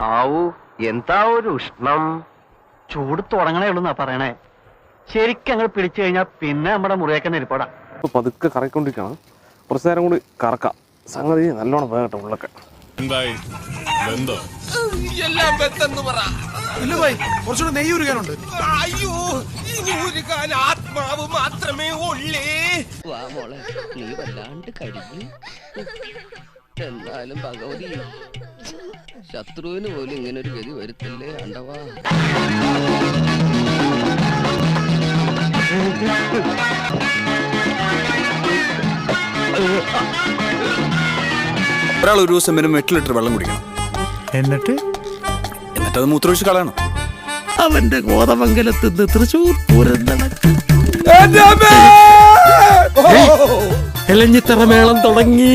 ആവൂ എന്താ ഒരു ഉഷ്ണം? ചൂട് തുടങ്ങണേ ഉള്ളൂന്നാ പറയണേ. ശരിക്കും അങ്ങ് പിടിച്ചു കഴിഞ്ഞാൽ പിന്നെ നമ്മുടെ മുറിയൊക്കെ നെരിപ്പടാ. പതുക്കെ കറക്കൊണ്ടിരിക്കണം കുറച്ചു നേരം കൂടി കറക്കാം. സംഗതി നല്ലോണം വേകട്ടെ ഉള്ളൊക്കെ എന്തായി? എല്ലാം പറ. ഇല്ല ഭായി കുറച്ചുകൂടെ നെയ്യ് ഉരുകാനുണ്ട്. അയ്യോ ഇനി ഉരുകാൻ ആത്മാവ് മാത്രമേ ഉള്ളേ. വാ മോളെ നീ വല്ലാണ്ട് കഴിഞ്ഞു എന്നാലും ഭഗവതി ശത്രുവിന് പോലും ഇങ്ങനെ ഒരു ഗതി വരുത്തല്ലേ അണ്ടവാ ഒരാൾ ഒരു ദിവസം മിനിമം എട്ട് ലിറ്റർ വെള്ളം കുടിക്കണം. എന്നിട്ട്? എന്നിട്ട് അത് മൂത്രമൊഴിച്ച് കളയണം. അവന്റെ കോതമംഗലത്ത് നിന്ന് തൃശൂർ പൂരം നടക്കും. എലഞ്ഞിത്തറ മേളം തുടങ്ങി.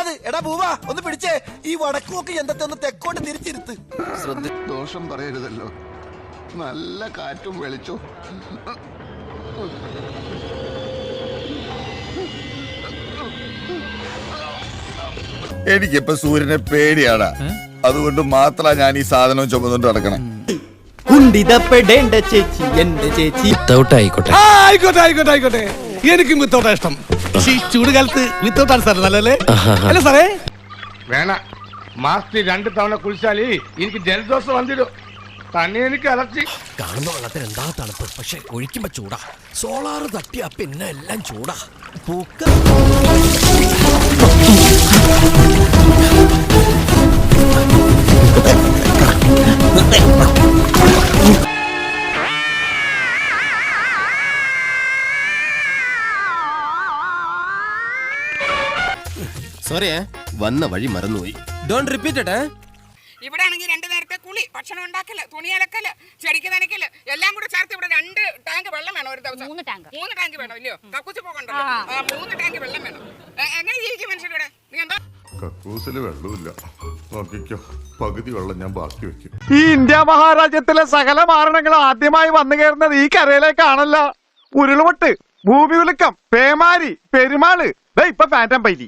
അത് എടാ പൂവാ ഒന്ന് പിടിച്ചേ. ഈ വടക്കുമൊക്കെ എന്തത്തെ ഒന്ന് തെക്കോട്ട് തിരിച്ചിരുത്ത്. ദോഷം പറയരുതല്ലോ. നല്ല കാറ്റും വെളിച്ചോ എനിക്കിപ്പോ സൂര്യനെ പേടിയാണ് അതുകൊണ്ട് മാത്രാ ഞാൻ ഈ സാധനം ചുമന്നുകൊണ്ട് നടക്കണേ. കുണ്ടിതപ്പെടേണ്ട ചേച്ചി എന്റെ ചേച്ചി. ആയിക്കോട്ടെ. ആയിക്കോട്ടെ ആയിക്കോട്ടെ ആയിക്കോട്ടെ. എനിക്കും വിത്തോട്ടാ ഇഷ്ടം. പക്ഷേ ഈ ചൂടുകാലത്ത് വിത്തോട്ടാണ് സാർ നല്ലല്ലേ അല്ല സാറേ? വേണ മാസത്തിൽ രണ്ട് തവണ കുളിച്ചാൽ എനിക്ക് ജലദോഷം വന്നിരും തന്നെ എനിക്ക് അലർച്ചി കാണുന്ന വെള്ളത്തിന് എന്താ തണുപ്പ്? പക്ഷെ ഒഴിക്കുമ്പോ ചൂടാ. സോളാറ് തട്ടിയാ പിന്നെ എല്ലാം ചൂടാ. പൂക്ക സോറി വന്ന വഴി മറന്നുപോയി. ഡോണ്ട് റിപ്പീറ്റ് ഇവിടെ ആണെങ്കിൽ രണ്ട് നേരത്തെ കുളി ഭക്ഷണം ഉണ്ടാക്കൽ തുണി അലക്കൽ ചെടിക്ക് നനയ്ക്കൽ എല്ലാം കൂടെ ചേർത്ത് ഇവിടെ രണ്ട് ടാങ്ക് വെള്ളം വേണം ഒരു ദിവസം. മൂന്ന് ടാങ്ക് മൂന്ന് ടാങ്ക് വേണം? ഇല്ലയോ? കക്കൂസ് പോകണ്ടല്ലോ മൂന്ന് ടാങ്ക് വെള്ളം വേണം. എങ്ങനെ ജീവിക്കും മനുഷ്യരുടെ നീ എന്താ? വെള്ളമില്ല. നോക്കിക്കോ. പകുതി വെള്ളം ഞാൻ ബാക്കി വെക്കും. ഈ ഇന്ത്യ മഹാരാജ്യത്തിലെ സകല മാരണങ്ങൾ ആദ്യമായി വന്നു കയറുന്നത് ഈ കരയിലേക്കാണല്ലോ. ഉരുൾപൊട്ട് ഭൂമി ഉലുക്കം പേമാരി പെരുമാൾ. ഇപ്പൊ ഫാന്റം പൈലി.